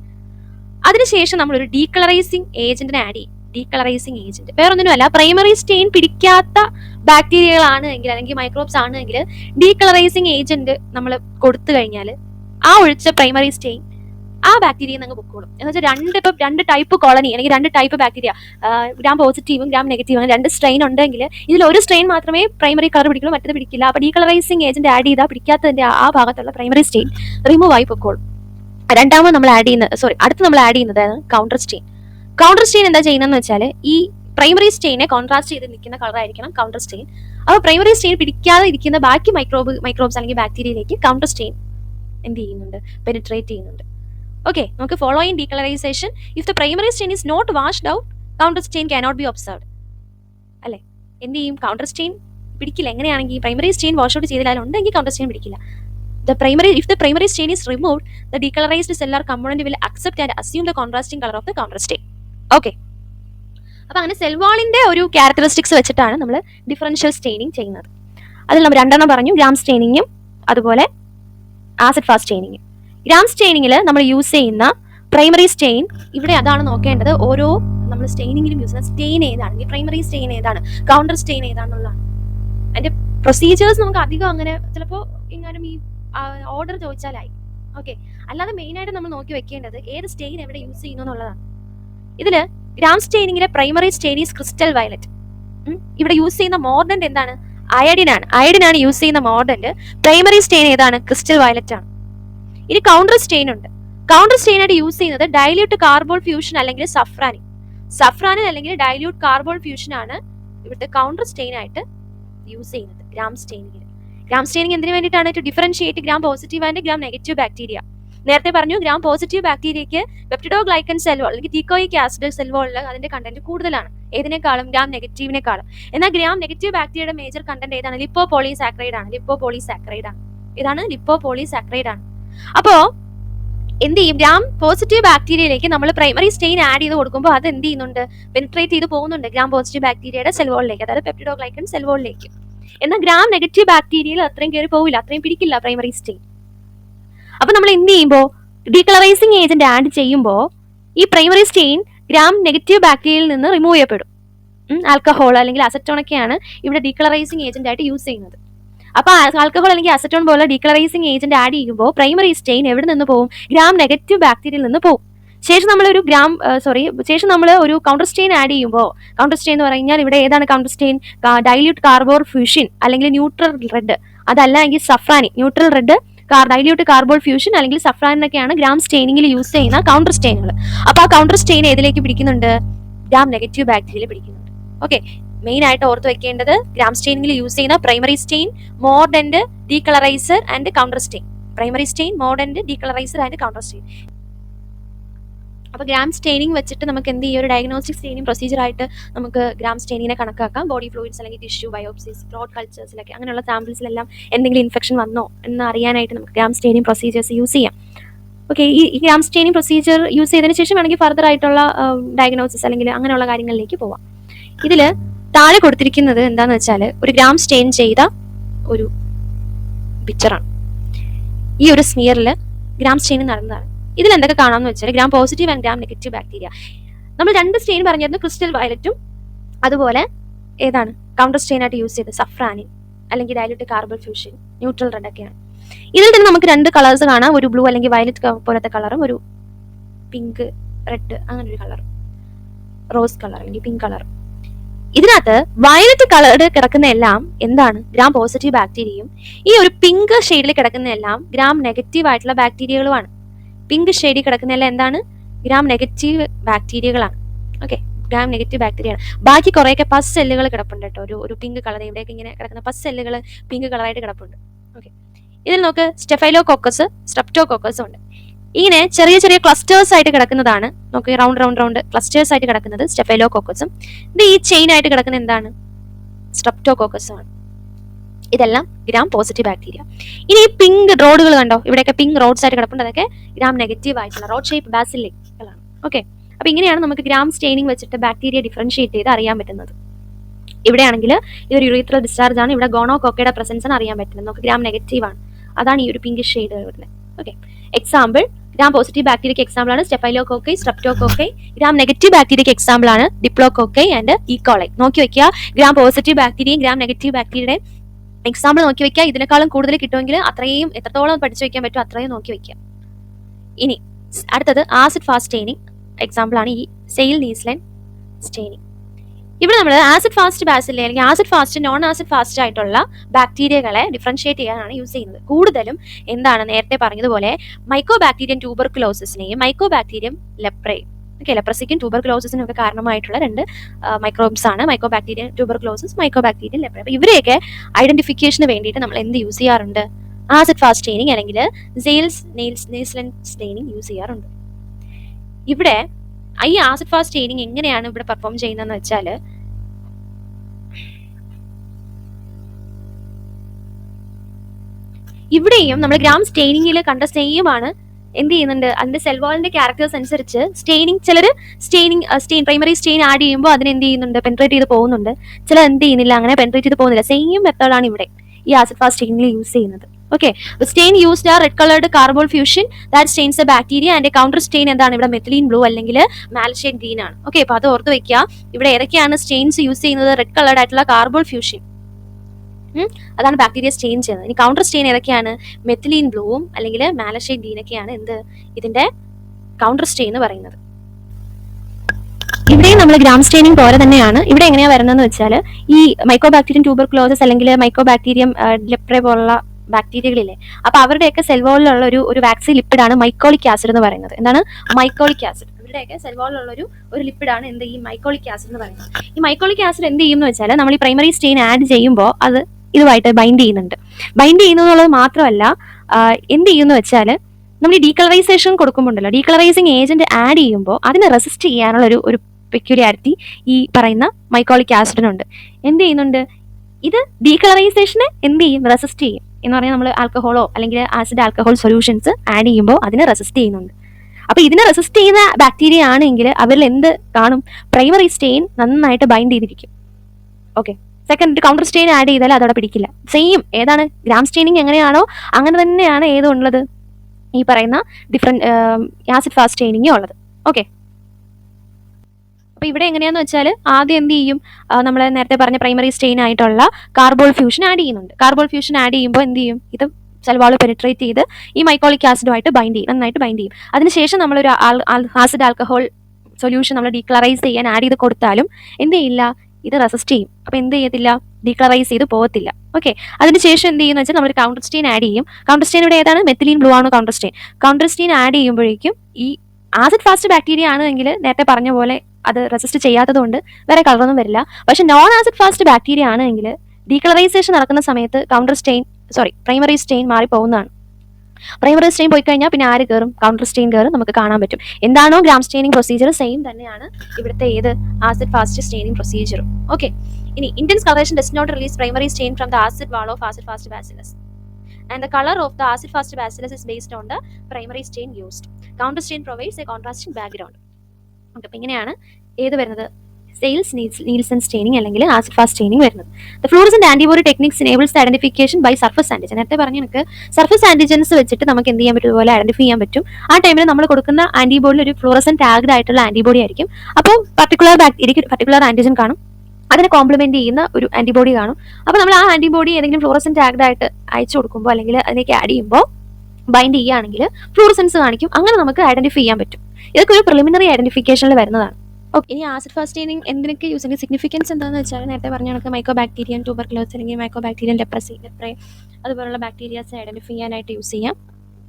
[SPEAKER 1] അതിനുശേഷം നമ്മൾ ഒരു ഡീകളറൈസിങ് ഏജന്റിനെ ആഡ് ചെയ്യും. ഡീകളറൈസിങ് ഏജന്റ് വേറൊന്നിനുമല്ല പ്രൈമറി സ്റ്റെയിൻ പിടിക്കാത്ത ബാക്ടീരിയകളാണ് എങ്കിൽ അല്ലെങ്കിൽ മൈക്രോബ്സ് ആണ് എങ്കിൽ ഡീകളറൈസിങ് ഏജന്റ് നമ്മൾ കൊടുത്തു കഴിഞ്ഞാൽ ആ ഒഴിച്ച പ്രൈമറി സ്റ്റെയിൻ ആ ബാക്ടീരിയ അങ്ങ് പൊക്കോളും. എന്ന് വെച്ചാൽ രണ്ട് ഇപ്പം രണ്ട് ടൈപ്പ് കോളനി അല്ലെങ്കിൽ രണ്ട് ടൈപ്പ് ബാക്ടീരിയ ഗ്രാം പോസിറ്റീവും ഗ്രാം നെഗറ്റീവും രണ്ട് സ്ട്രെയിൻ ഉണ്ടെങ്കിൽ ഇതിൽ ഒരു സ്ട്രെയിൻ മാത്രമേ പ്രൈമറി കളർ പിടിക്കുള്ളൂ മറ്റത് പിടിക്കില്ല. അപ്പോൾ ഡീകളറൈസിങ് ഏജന്റ് ആഡ് ചെയ്താൽ പിടിക്കാത്തതിന്റെ ആ ഭാഗത്തുള്ള പ്രൈമറി സ്ട്രെയിൻ റിമൂവ് ആയി പൊക്കോളും. രണ്ടാമത് നമ്മൾ ആഡ് ചെയ്യുന്നത് സോറി അടുത്ത് നമ്മൾ ആഡ് ചെയ്യുന്നത് കൗണ്ടർ സ്ട്രെയിൻ കൗണ്ടർ സ്ട്രെയിൻ എന്താ ചെയ്യുന്നതെന്ന് വെച്ചാൽ ഈ പ്രൈമറി സ്റ്റെയിനെ കോൺട്രാസ്റ്റ് ചെയ്ത് നിൽക്കുന്ന കളർ ആയിരിക്കണം കൗണ്ടർ സ്റ്റെയിൻ അപ്പോൾ പ്രൈമറി സ്റ്റെയിൻ പിടിക്കാതെ ഇരിക്കുന്ന ബാക്കി മൈക്രോബ് മൈക്രോബ്സ് അല്ലെങ്കിൽ ബാക്ടീരിയയിലേക്ക് കൗണ്ടർ സ്റ്റെയിൻ എന്ത് ചെയ്യുന്നുണ്ട്? പെനിട്രേറ്റ് ചെയ്യുന്നുണ്ട്. ഓക്കെ നമുക്ക് follow in decolourisation if the primary stain is not washed out counter stain cannot be observed അല്ലേ? എന്ത് ചെയ്യും? കൗണ്ടർ സ്റ്റെയിൻ പിടിക്കില്ല. എങ്ങനെയാണെങ്കിൽ പ്രൈമറി സ്റ്റെയിൻ വാഷ് ഔട്ട് ചെയ്താലും ഉണ്ടെങ്കിൽ കൗണ്ടർ സ്റ്റെയിൻ പിടിക്കില്ല. The primary if the primary stain is removed the decolourised cellular component will accept and assume the contrasting colour of the counter stain okay അപ്പൊ അങ്ങനെ cell വാളിന്റെ ഒരു characteristics വെച്ചിട്ടാണ് നമ്മൾ differential staining ചെയ്യുന്നത്. അതിൽ നമ്മൾ രണ്ടെണ്ണം പറഞ്ഞു. ഗ്രാം സ്റ്റെയിനിങ്ങും അതുപോലെ ആസിഡ് ഫാസ്റ്റ് സ്റ്റെയിനിങ്ങും ഗ്രാം സ്റ്റെയിനിങ്ങിൽ നമ്മൾ യൂസ് ചെയ്യുന്ന പ്രൈമറി സ്റ്റെയിൻ ഇവിടെ അതാണ് നോക്കേണ്ടത്. ഓരോ നമ്മൾ സ്റ്റെയിനിങ്ങിലും യൂസ് ചെയ്യുന്ന സ്റ്റെയിൻ ഏതാണ്? ഈ പ്രൈമറി സ്റ്റെയിൻ ഏതാണ്? കൗണ്ടർ സ്റ്റെയിൻ ഏതാണെന്നുള്ളതാണ്. അതിന്റെ പ്രൊസീജിയേഴ്സ് നമുക്ക് അധികം അങ്ങനെ ചിലപ്പോൾ ഇങ്ങനെ ഈ ഓർഡർ ചോദിച്ചാലായി. ഓക്കെ അല്ലാതെ മെയിൻ ആയിട്ട് നമ്മൾ നോക്കി വെക്കേണ്ടത് ഏത് സ്റ്റെയിൻ എവിടെ യൂസ് ചെയ്യുന്നു എന്നുള്ളതാണ്. ഇതിൽ gram സ്റ്റെയിനിങ്ങിലെ primary stain is crystal violet ഇവിടെ യൂസ് ചെയ്യുന്ന മോർഡന്റ് എന്താണ്? അയഡിനാണ് അയഡിനാണ് യൂസ് ചെയ്യുന്ന മോർഡന്റ് പ്രൈമറി സ്റ്റെയിൻ ഏതാണ്? ക്രിസ്റ്റൽ വയലറ്റ് ആണ്. ഇനി കൗണ്ടർ സ്റ്റെയിൻ ഉണ്ട്. കൗണ്ടർ സ്റ്റെയിൻ ആയിട്ട് യൂസ് ചെയ്യുന്നത് ഡൈല്യൂട്ട് കാർബോൾ ഫ്യൂഷൻ അല്ലെങ്കിൽ സഫ്രാനിൻ സഫ്രാനിൻ അല്ലെങ്കിൽ ഡൈല്യൂട്ട് കാർബോൾ ഫ്യൂഷൻ ആണ് ഇവിടുത്തെ കൗണ്ടർ സ്റ്റെയിൻ ആയിട്ട് യൂസ് ചെയ്യുന്നത്. ഗ്രാം സ്റ്റെയിനിങ്ങിൽ ഗ്രാം സ്റ്റെയിനിങ് എന്തിനു വേണ്ടിയിട്ടാണ് to differentiate gram positive and gram negative bacteria നേരത്തെ പറഞ്ഞു ഗ്രാം പോസിറ്റീവ് ബാക്ടീരിയയ്ക്ക് പെപ്റ്റിഡോ ഗ്ലൈക്കൻ സെൽ വോൾ അല്ലെങ്കിൽ തീക്കോയിക് ആസിഡ് സെൽവോൾ വോളിൽ അതിന്റെ കണ്ടന്റ് കൂടുതലാണ്. ഏതിനേക്കാളും? ഗ്രാം നെഗറ്റീവിനേക്കാളും എന്നാൽ ഗ്രാം നെഗറ്റീവ് ബാക്ടീരിയയുടെ മേജർ കണ്ടന്റ് ഏതാണ്? ലിപ്പോ പോളിസാക്രൈഡ് ആണ്. ലിപ്പോ പോളിസാക്രൈഡ് ആണ്. ഇതാണ് ലിപ്പോ പോളിസാക്രൈഡ് ആണ്. അപ്പോ എന്ത് ചെയ്യും? ഗ്രാം പോസിറ്റീവ് ബാക്ടീരിയയിലേക്ക് നമ്മൾ പ്രൈമറി സ്റ്റെയിൻ ആഡ് ചെയ്ത് കൊടുക്കുമ്പോൾ അത് എന്ത് ചെയ്യുന്നുണ്ട്? പെനിട്രേറ്റ് ചെയ്ത് പോകുന്നുണ്ട് ഗ്രാം പോസിറ്റീവ് ബാക്ടീരിയയുടെ സെൽവോളിലേക്ക് അതായത് പെപ്റ്റിഡോഗ്ലൈക്കൻ സെൽവോളിലേക്ക് സെൽ വോളിലേക്ക് എന്നാൽ ഗ്രാം നെഗറ്റീവ് ബാക്ടീരിയയിൽ അത്രയും കയറി പോവില്ല. അത്രയും പിടിക്കില്ല പ്രൈമറി സ്റ്റെയിൻ അപ്പൊ നമ്മൾ എന്ത് ചെയ്യുമ്പോൾ ഡീകളറൈസിങ് ഏജന്റ് ആഡ് ചെയ്യുമ്പോൾ ഈ പ്രൈമറി സ്റ്റെയിൻ ഗ്രാം നെഗറ്റീവ് ബാക്ടീരിയയിൽ നിന്ന് റിമൂവ് ചെയ്യപ്പെടും. ആൽക്കഹോൾ അല്ലെങ്കിൽ അസറ്റോണൊക്കെയാണ് ഇവിടെ ഡീകളറൈസിങ് ഏജന്റ് ആയിട്ട് യൂസ് ചെയ്യുന്നത്. അപ്പൊ ആൽക്കഹോൾ അല്ലെങ്കിൽ അസറ്റോൺ പോലെ ഡീകളറൈസിങ് ഏജന്റ് ആഡ് ചെയ്യുമ്പോൾ പ്രൈമറി സ്റ്റെയിൻ എവിടെ നിന്ന് പോകും ഗ്രാം നെഗറ്റീവ് ബാക്ടീരിയയിൽ നിന്ന് പോകും ശേഷം നമ്മൾ ഒരു ഗ്രാം സോറി ശേഷം നമ്മൾ ഒരു കൗണ്ടർ സ്റ്റെയിൻ ആഡ് ചെയ്യുമ്പോൾ കൗണ്ടർ സ്റ്റെയിൻ എന്ന് പറഞ്ഞാൽ ഇവിടെ ഏതാണ് counter stain dilute carbol fuchsin അല്ലെങ്കിൽ ന്യൂട്രൽ റെഡ് അതല്ല എങ്കിൽ safranin neutral red dilute carbol fuchsin അല്ലെങ്കിൽ സഫ്രാനൊക്കെയാണ് ഗ്രാം സ്റ്റെയിനിങ്ങിൽ യൂസ് ചെയ്യുന്ന കൗണ്ടർ സ്റ്റെയിനുകൾ അപ്പോൾ ആ കൗണ്ടർ സ്റ്റെയിൻ ഏതിലേക്ക് പിടിക്കുന്നുണ്ട്? ഗ്രാം നെഗറ്റീവ് ബാക്ടീരിയയിൽ പിടിക്കുന്നുണ്ട്. ഓക്കെ മെയിൻ ആയിട്ട് ഓർത്ത് വെക്കേണ്ടത് ഗ്രാം സ്റ്റെയിനിങ്ങിൽ യൂസ് ചെയ്യുന്ന primary stain mordant decolouriser and counter stain primary stain mordant decolouriser and counter stain അപ്പോൾ ഗ്രാം സ്റ്റെയിനിങ് വെച്ചിട്ട് നമുക്ക് എന്ത് ഈ ഒരു ഡയഗ്നോസ്റ്റിക് സ്റ്റെയിനിങ് പ്രൊസീജിയർ ആയിട്ട് നമുക്ക് ഗ്രാം സ്റ്റെയിനിനെ കണക്കാക്കാം. ബോഡി ഫ്ലൂയിഡ്സ് അല്ലെങ്കിൽ ടിഷ്യൂ ബയോപ്സിസ് ബ്രോഡ് കൾച്ചേഴ്സിലൊക്കെ അങ്ങനെയുള്ള സാമ്പിൾസിലെല്ലാം എന്തെങ്കിലും ഇൻഫെക്ഷൻ വന്നോ എന്ന് അറിയാനായിട്ട് നമുക്ക് ഗ്രാം സ്റ്റെയിനിങ് പ്രൊസീജിയേഴ്സ് യൂസ് ചെയ്യാം. ഓക്കെ ഈ ഗ്രാം സ്റ്റെയിനിങ് പ്രൊസീജിയർ യൂസ് ചെയ്തതിന് ശേഷം വേണമെങ്കിൽ ഫർദർ ആയിട്ടുള്ള ഡയഗ്നോസിസ് അല്ലെങ്കിൽ അങ്ങനെയുള്ള കാര്യങ്ങളിലേക്ക് പോവാം. ഇതിൽ താഴെ കൊടുത്തിരിക്കുന്നത് എന്താന്ന് വെച്ചാൽ ഒരു ഗ്രാം സ്റ്റെയിൻ ചെയ്ത ഒരു പിക്ചറാണ് ഈ ഒരു സ്മിയറിൽ ഗ്രാം സ്റ്റെയിൻ നടന്നതാണ്. ഇതിൽ എന്തൊക്കെ കാണാമെന്ന് വെച്ചാൽ gram positive and gram negative bacteria നമ്മൾ രണ്ട് സ്റ്റെയിൻ പറഞ്ഞിരുന്നു ക്രിസ്റ്റൽ വയലറ്റും അതുപോലെ ഏതാണ്? കൗണ്ടർ സ്റ്റെയിൻ ആയിട്ട് യൂസ് ചെയ്ത് സഫ്രാനിൻ അല്ലെങ്കിൽ dilute carbon fusion neutral red ഒക്കെയാണ്. ഇതിൽ തന്നെ നമുക്ക് രണ്ട് കളേഴ്സ് കാണാം. ഒരു ബ്ലൂ അല്ലെങ്കിൽ വയലറ്റ് പോലത്തെ കളറും ഒരു പിങ്ക് റെഡ് അങ്ങനെ ഒരു കളർ റോസ് കളർ അല്ലെങ്കിൽ പിങ്ക് കളർ ഇതിനകത്ത് വയലറ്റ് കളർഡ് കിടക്കുന്ന എല്ലാം എന്താണ്? ഗ്രാം പോസിറ്റീവ് ബാക്ടീരിയയും ഈ ഒരു പിങ്ക് ഷെയ്ഡിൽ കിടക്കുന്ന എല്ലാം ഗ്രാം നെഗറ്റീവ് ആയിട്ടുള്ള ബാക്ടീരിയകളുമാണ് പിങ്ക് ഷെയ്ഡിൽ കിടക്കുന്ന എല്ലാം എന്താണ്? ഗ്രാം നെഗറ്റീവ് ബാക്ടീരിയകളാണ് ഓക്കെ ഗ്രാം നെഗറ്റീവ് ബാക്ടീരിയ ബാക്കി കുറേയൊക്കെ പസ് സെല്ലുകൾ കിടപ്പുണ്ട് കേട്ടോ. ഒരു ഒരു പിങ്ക് കളർ ഇവിടെയൊക്കെ ഇങ്ങനെ കിടക്കുന്ന പസ് സെല്ലുകൾ പിങ്ക് കളറായിട്ട് കിടപ്പുണ്ട്. ഓക്കെ ഇതിൽ നോക്ക് സ്റ്റെഫൈലോ കോക്കസ് സ്ട്രപ്റ്റോ കോക്കസ് ഉണ്ട്. ഇങ്ങനെ ചെറിയ ചെറിയ ക്ലസ്റ്റേഴ്സ് ആയിട്ട് കിടക്കുന്നതാണ്. നോക്കി റൗണ്ട് റൗണ്ട് റൗണ്ട് ക്ലസ്റ്റേഴ്സ് ആയിട്ട് കിടക്കുന്നത് സ്റ്റെഫൈലോ കോക്കസും ഇത് ഈ ചെയിൻ ആയിട്ട് കിടക്കുന്ന എന്താണ്? സ്ട്രപ്റ്റോ കോക്കസും ആണ്. ഇതെല്ലാം ഗ്രാം പോസിറ്റീവ് ബാക്ടീരിയ ഇനി ഈ പിങ്ക് റോഡുകൾ കണ്ടോ? ഇവിടെയൊക്കെ പിങ്ക് റോഡ്സ് ആയിട്ട് കിടപ്പുണ്ട്. അതൊക്കെ ഗ്രാം നെഗറ്റീവ് ആയിട്ടുള്ള റോഡ് ഷേപ്പ് ബാസിലേക്കുകളാണ് ഓക്കെ അപ്പൊ ഇങ്ങനെയാണ് നമുക്ക് ഗ്രാം സ്റ്റെയിനിങ് വെച്ചിട്ട് ബാക്ടീരിയ ഡിഫറൻഷിയേറ്റ് ചെയ്ത് അറിയാൻ പറ്റുന്നത്. ഇവിടെയാണെങ്കിൽ ഒരു യുറീത്രൽ ഡിസ്ചാർജ് ആണ്. ഇവിടെ ഗോണോ കോക്കയുടെ പ്രസൻസ് ആണ് അറിയാൻ പറ്റുന്നത്. നമുക്ക് ഗ്രാം നെഗറ്റീവ് ആണ്. അതാണ് ഈ ഒരു പിങ്ക് ഷെയ്ഡ് വരുന്നത്. ഓക്കെ എക്സാമ്പിൾ ഗ്രാം പോസിറ്റീവ് ബാക്ടീരിയക്ക് എക്സാമ്പിൾ ആണ് സ്റ്റെഫൈലോകോക്കൈ സ്ട്രെപ്റ്റോകോക്കൈ ഗ്രാം നെഗറ്റീവ് ബാക്ടീരിയക്ക് എക്സാമ്പിൾ ആണ് ഡിപ്ലോകോക്കൈ ആൻഡ് ഈക്കോളൈ നോക്കി വെക്കുക. ഗ്രാം പോസിറ്റീവ് ബാക്ടീരിയയും ഗ്രാം നെഗറ്റീവ് ബാക്ടീരിയയുടെ എക്സാമ്പിൾ നോക്കി വെക്കുക. ഇതിനേക്കാളും കൂടുതൽ കിട്ടുമെങ്കിൽ അത്രയും എത്രത്തോളം പഠിച്ചു വെക്കാൻ പറ്റും അത്രയും നോക്കി വെക്കുക. ഇനി അടുത്തത് ആസിഡ് ഫാസ്റ്റ് സ്റ്റെയിനിങ് എക്സാമ്പിൾ ആണ് ഈ സെയിൽ നീസ്ലൈൻ സ്റ്റെയിനിങ് ഇവിടെ നമ്മൾ ആസിഡ് ഫാസ്റ്റ് ബാസിലെ അല്ലെങ്കിൽ acid fast non acid fast ആയിട്ടുള്ള ബാക്ടീരിയകളെ ഡിഫറൻഷിയേറ്റ് ചെയ്യാനാണ് യൂസ് ചെയ്യുന്നത്. കൂടുതലും എന്താണ് നേരത്തെ പറഞ്ഞതുപോലെ മൈക്കോ ബാക്ടീരിയം ട്യൂബർക്കുലോസിസിനെയും മൈക്കോ ബാക്ടീരിയം ലെപ്രയും ഓക്കെ ലെപ്രസിക്കും ട്യൂബർക്ലോസിനും ഒക്കെ കാരണമായിട്ടുള്ള രണ്ട് മൈക്രോബ്സ് ആണ് mycobacterium tuberculosis mycobacteria leprae അപ്പോൾ ഇവരെയൊക്കെ ഐഡന്റിഫിക്കേഷന് വേണ്ടിയിട്ട് നമ്മൾ എന്ത് യൂസ് ചെയ്യാറുണ്ട്? ആസിഡ് ഫാസ്റ്റ് സ്റ്റെയിനിങ് അല്ലെങ്കിൽ Ziehl Neels Neelsen staining use ചെയ്യാറുണ്ട്. ഇവിടെ ഈ ആസിഡ് ഫാസ്റ്റ് സ്റ്റെയിനിങ് എങ്ങനെയാണ് ഇവിടെ പെർഫോം ചെയ്യുന്നതെന്ന് വെച്ചാൽ ഇവിടെയും നമ്മൾ ഗ്രാം സ്റ്റെയിനിങ്ങിൽ കണ്ട സെയിമാണ് എന്ത് ചെയ്യുന്നുണ്ട്? അതിന്റെ സെൽവാളിന്റെ ക്യാരക്ടേഴ്സ് അനുസരിച്ച് സ്റ്റെയിനിങ് ചിലർ staining stain primary stain add ചെയ്യുമ്പോൾ അതിന് എന്ത് ചെയ്യുന്നുണ്ട്? പെൻട്രേറ്റ് ചെയ്ത് പോകുന്നുണ്ട്. ചില എന്ത് ചെയ്യുന്നില്ല അങ്ങനെ പെൻട്രേറ്റ് ചെയ്ത് പോകുന്നില്ല. സെയിം മെത്തേഡാണ് ഇവിടെ ഈ ആസിഡ് ഫാസ്റ്റ് സ്റ്റെയിനിൽ യൂസ് ചെയ്യുന്നത്. ഓക്കെ സ്റ്റെയിൻ യൂസ്ഡ് ആ red coloured carbol fusion that stains bacteria and counter stain എന്താണ് ഇവിടെ? മെത്തലീൻ ബ്ലൂ അല്ലെങ്കിൽ മാലഷേൻ ഗ്രീൻ ആണ്. ഓക്കെ അപ്പൊ അത് ഓർത്ത് വെക്കുക. ഇവിടെ ഏതൊക്കെയാണ് സ്റ്റെയിൻസ് യൂസ് ചെയ്യുന്നത്? റെഡ് കളർഡ് ആയിട്ടുള്ള കാർബോൾ ഫ്യൂഷൻ അതാണ് ബാക്ടീരിയ സ്റ്റെയിൻ ചെയ്യുന്നത്. ഇനി കൗണ്ടർ സ്റ്റെയിൻ ഏതൊക്കെയാണ്? മെത്തിലീൻ ബ്ലൂവും അല്ലെങ്കിൽ മാലഷേൻ ഗ്രീനൊക്കെയാണ് എന്ത്? ഇതിന്റെ കൗണ്ടർ സ്റ്റെയിൻ എന്ന് പറയുന്നത്. ഇവിടെയും നമ്മൾ ഗ്രാം സ്റ്റെയിനിങ് പോലെ തന്നെയാണ്. ഇവിടെ എങ്ങനെയാണ് വരുന്നതെന്ന് വെച്ചാൽ ഈ മൈക്കോ ബാക്ടീരിയം ട്യൂബർക്ലോസസ് അല്ലെങ്കിൽ മൈക്കോ ബാക്ടീരിയം ലെപ്രെ പോലുള്ള ബാക്ടീരിയകളില്ലേ അപ്പൊ അവരുടെയൊക്കെ സെൽവോളിലുള്ള ഒരു ഒരു വാക്സിൻ ലിപ്പിഡാണ് മൈക്കോളിക് ആസിഡ് എന്ന് പറയുന്നത്. എന്താണ്? മൈക്കോളിക് ആസിഡ് ഇവരുടെയൊക്കെ സെൽവോളിലുള്ള ഒരു ഒരു ലിപ്പിഡാണ് എന്ത് ഈ മൈക്കോളിക് ആസിഡ് എന്ന് പറയുന്നത്. ഈ മൈക്കോളിക് ആസിഡ് എന്ത് ചെയ്യും എന്ന് വെച്ചാൽ നമ്മൾ ഈ പ്രൈമറി സ്റ്റെയിൻ ആഡ് ചെയ്യുമ്പോൾ അത് ഇതുമായിട്ട് ബൈൻഡ് ചെയ്യുന്നുണ്ട്. ബൈൻഡ് ചെയ്യുന്നത് മാത്രമല്ല എന്ത് ചെയ്യുമെന്ന് വെച്ചാൽ നമ്മൾ ഈ ഡീകളറൈസേഷൻ കൊടുക്കുമ്പോണ്ടല്ലോ ഡീകളറൈസിങ് ഏജന്റ് ആഡ് ചെയ്യുമ്പോൾ അതിനെ റെസിസ്റ്റ് ചെയ്യാനുള്ള ഒരു ഒരു പെക്യുലാരിറ്റി ഈ പറയുന്ന മൈക്കോളിക് ആസിഡിനുണ്ട് എന്ത് ചെയ്യുന്നുണ്ട്? ഇത് ഡീകളറൈസേഷനെ എന്ത് ചെയ്യും? റെസിസ്റ്റ് ചെയ്യും. എന്ന് പറഞ്ഞാൽ നമ്മൾ ആൽക്കഹോളോ അല്ലെങ്കിൽ ആസിഡ് ആൽക്കഹോൾ സൊല്യൂഷൻസ് ആഡ് ചെയ്യുമ്പോൾ അതിനെ റെസിസ്റ്റ് ചെയ്യുന്നുണ്ട്. അപ്പൊ ഇതിനെ റെസിസ്റ്റ് ചെയ്യുന്ന ബാക്ടീരിയ ആണെങ്കിൽ അവരിൽ എന്ത് കാണും? പ്രൈമറി സ്റ്റെയിൻ നന്നായിട്ട് ബൈൻഡ് ചെയ്തിരിക്കും. Okay second counter stain add ചെയ്താൽ അതവിടെ പിടിക്കില്ല. സെയിം ഏതാണ്? ഗ്രാം സ്റ്റെയിനിങ് എങ്ങനെയാണോ അങ്ങനെ തന്നെയാണ് ഏതുള്ളത് ഈ പറയുന്ന ഡിഫറെന്റ് ആസിഡ് ഫാസ്റ്റ് സ്റ്റെയിനിങ് ഉള്ളത്. ഓക്കെ അപ്പൊ ഇവിടെ എങ്ങനെയാന്ന് വെച്ചാൽ ആദ്യം എന്ത് ചെയ്യും? നമ്മൾ നേരത്തെ പറഞ്ഞ പ്രൈമറി സ്റ്റെയിൻ ആയിട്ടുള്ള കാർബോൾ ഫ്യൂഷൻ ആഡ് ചെയ്യുന്നുണ്ട്. കാർബോൾ ഫ്യൂഷൻ ആഡ് ചെയ്യുമ്പോൾ എന്ത് ചെയ്യും? ഇത് സെൽവാൾ പെനിട്രേറ്റ് ചെയ്ത് ഈ മൈക്കോളിക് ആസിഡുമായിട്ട് ബൈൻഡ് ചെയ്യും. നന്നായിട്ട് ബൈൻഡ് ചെയ്യും. അതിനുശേഷം നമ്മളൊരു ആസിഡ് ആൽക്കഹോൾ സൊല്യൂഷൻ നമ്മൾ ഡീക്ലറൈസ് ചെയ്യാൻ ആഡ് ചെയ്ത് കൊടുത്താലും എന്ത് ചെയ്യില്ല? ഇത് റെസിസ്റ്റ് ചെയ്യും. അപ്പോൾ എന്ത് ചെയ്യത്തില്ല? ഡീക്ലറൈസ് ചെയ്ത് പോകത്തില്ല ഓക്കെ അതിനുശേഷം എന്ത് ചെയ്യുന്ന വെച്ചാൽ നമ്മൾ കൗണ്ടർ സ്റ്റെയിൻ ആഡ് ചെയ്യും. കൗണ്ടർ സ്റ്റെയിൻ ഇവിടെ ഏതാണ്? മെത്തിലീൻ ബ്ലൂ ആണ് counter stain counter stain add ചെയ്യുമ്പോഴേക്കും ഈ ആസിഡ് ഫാസ്റ്റ് ബാക്ടീരിയ ആണെങ്കിൽ നേരത്തെ പറഞ്ഞ പോലെ അത് റെസിസ്റ്റ് ചെയ്യാത്തത് കൊണ്ട് വേറെ കളറൊന്നും വരില്ല. പക്ഷെ നോൺ ആസിഡ് ഫാസ്റ്റ് ബാക്ടീരിയ ആണെങ്കിൽ ഡീകളറൈസേഷൻ നടക്കുന്ന സമയത്ത് counter stain sorry primary stain മാറി പോകുന്നതാണ് പ്രൈമറി സ്റ്റെയിൻ പോയി കഴിഞ്ഞാൽ പിന്നെ ആര് കയറും കൗണ്ടർ സ്റ്റെയിൻ കയറും നമുക്ക് കാണാൻ പറ്റും. എന്താണോ ഗ്രാം സ്റ്റെയിനിങ് പ്രൊസീജിയർ സെയിം തന്നെയാണ് ഇവിടുത്തെ ഏത് ആസിഡ് ഫാസ്റ്റ് സ്റ്റെയിനിങ് പ്രൊസീജിയറും ഓക്കെ ഇനി Indians colouration does not release primary stain from the acid wall of acid fast bacillus and the colour of the acid fast bacillus is based on the primary stain used counter stain provides a contrasting background. Okay അപ്പം ഇങ്ങനെയാണ് ഏത് വരുന്നത്? Ziehl Neelsen staining അല്ലെങ്കിൽ acid staining വരുന്നത്. The fluorescent antibody techniques enables identification by surface antigen നേരത്തെ പറഞ്ഞു നമുക്ക് surface antigens വെച്ചിട്ട് നമുക്ക് എന്ത് ചെയ്യാൻ പറ്റും? ഇതുപോലെ ഐഡന്റിഫൈ ചെയ്യാൻ പറ്റും. ആ ടൈമിൽ നമ്മൾ കൊടുക്കുന്ന ആന്റിബോഡിൽ ഒരു ഫ്ലൂറസൻ ടാഗ്ഡ് ആയിട്ടുള്ള ആന്റിബോഡി ആയിരിക്കും. അപ്പോൾ പർട്ടിക്കുലർ ബാക്ടീരിയക്ക് പർട്ടിക്കുലർ ആന്റിജൻ കാണും. അതിനെ കോംപ്ലിമെന്റ് ചെയ്യുന്ന ഒരു ആന്റിബോഡി കാണും. അപ്പോൾ നമ്മൾ ആ ആന്റിബോഡി ഏതെങ്കിലും ഫ്ലൂറസൻ ടാഗ്ഡ് ആയിട്ട് അയച്ചു കൊടുക്കുമ്പോൾ അല്ലെങ്കിൽ അതിലേക്ക് ആഡ് ചെയ്യുമ്പോൾ ബൈൻഡ് ചെയ്യുകയാണെങ്കിൽ ഫ്ലൂറസൻസ് കാണിക്കും. അങ്ങനെ നമുക്ക് ഐഡന്റിഫൈ ചെയ്യാൻ പറ്റും. ഇതൊക്കെ ഒരു പ്രിലിമിനറി ഐഡന്റിഫിക്കേഷനിൽ വരുന്നതാണ്. ഓക്കെ ഇനി ആസിഡ് ഫാസ്റ്റ് ചെയ്യുന്ന എന്തിനൊക്കെ യൂസ് ചെയ്യുന്നത് സിഗ്നിഫിക്കൻസ് എന്താണെന്ന് വെച്ചാൽ നേരത്തെ പറഞ്ഞ കണക്ക് മൈക്കോ ബാക്ടീരിയൻ ട്യൂബർക്ലോസ് അല്ലെങ്കിൽ മൈക്കോ ബാക്ടീരിയൻ ലെപ്രസി ലെപ്രേ അതുപോലുള്ള ബാക്ടീരിയാസ് ഐഡന്റിഫൈ ചെയ്യാനായിട്ട് യൂസ് ചെയ്യാം.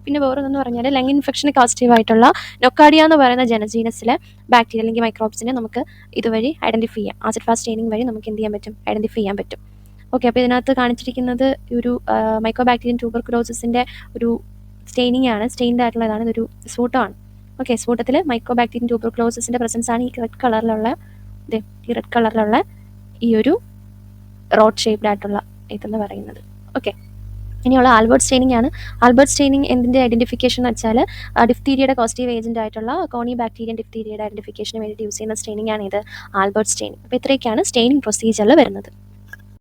[SPEAKER 1] പിന്നെ വേറൊന്നെന്ന് പറഞ്ഞാൽ ലങ് ഇൻഫെക്ഷന് പോസിറ്റീവ് ആയിട്ടുള്ള നൊക്കാഡിയ എന്ന് പറയുന്ന ജനജീനസിലെ ബാക്ടീരിയ അല്ലെങ്കിൽ മൈക്രോബ്സിനെ നമുക്ക് ഇതുവഴി ഐഡന്റിഫൈ ചെയ്യാം. ആസിഡ് ഫാസ്റ്റ് സ്റ്റെയിനിങ് വഴി നമുക്ക് എന്ത് ചെയ്യാൻ പറ്റും? ഐഡന്റിഫൈ ചെയ്യാൻ പറ്റും. ഓക്കെ അപ്പോൾ ഇതിനകത്ത് കാണിച്ചിരിക്കുന്നത് ഒരു മൈക്കോ ബാക്ടീരിയൻ ട്യൂബർക്ലോസിന്റെ ഒരു സ്റ്റെയിനിങ് ആണ്. സ്റ്റെയിൻഡ് ആയിട്ടുള്ളതാണ്. ഇതൊരു സ്ഫൂട്ടമാണ് ഓക്കെ സ്ഫൂട്ടത്തിൽ മൈക്രോ ബാക്ടീരിയൻ ട്യൂബർക്ലോസിന്റെ പ്രസൻസ് ആണ് ഈ റെഡ് കളറിലുള്ള ഇത് ഈ റെഡ് കളറിലുള്ള ഈ ഒരു റോഡ് ഷേപ്ഡ് ആയിട്ടുള്ള ഇതെന്ന് പറയുന്നത്. ഓക്കെ ഇനിയുള്ള ആൽബർട്ട് സ്റ്റെയിനിങ് ആണ്. ആൽബർട്ട് സ്റ്റെയിനിങ് എന്തിന്റെ ഐഡന്റിഫിക്കേഷൻ എന്ന് വെച്ചാൽ ഡിഫ്തീരിയയുടെ കോസ്റ്റീവ് ഏജന്റ് ആയിട്ടുള്ള കോണി ബാക്ടീരിയൻ ഡിഫ്തീരിയയുടെ ഐഡന്റിഫിക്കേഷന് വേണ്ടി യൂസ് ചെയ്യുന്ന സ്റ്റെയിനിങ് ആണ് ഇത് ആൽബർട്ട് സ്റ്റെയിനിങ് അപ്പോൾ ഇത്രയൊക്കെയാണ് സ്റ്റെയിനിങ് പ്രൊസീജിയറിൽ വരുന്നത്.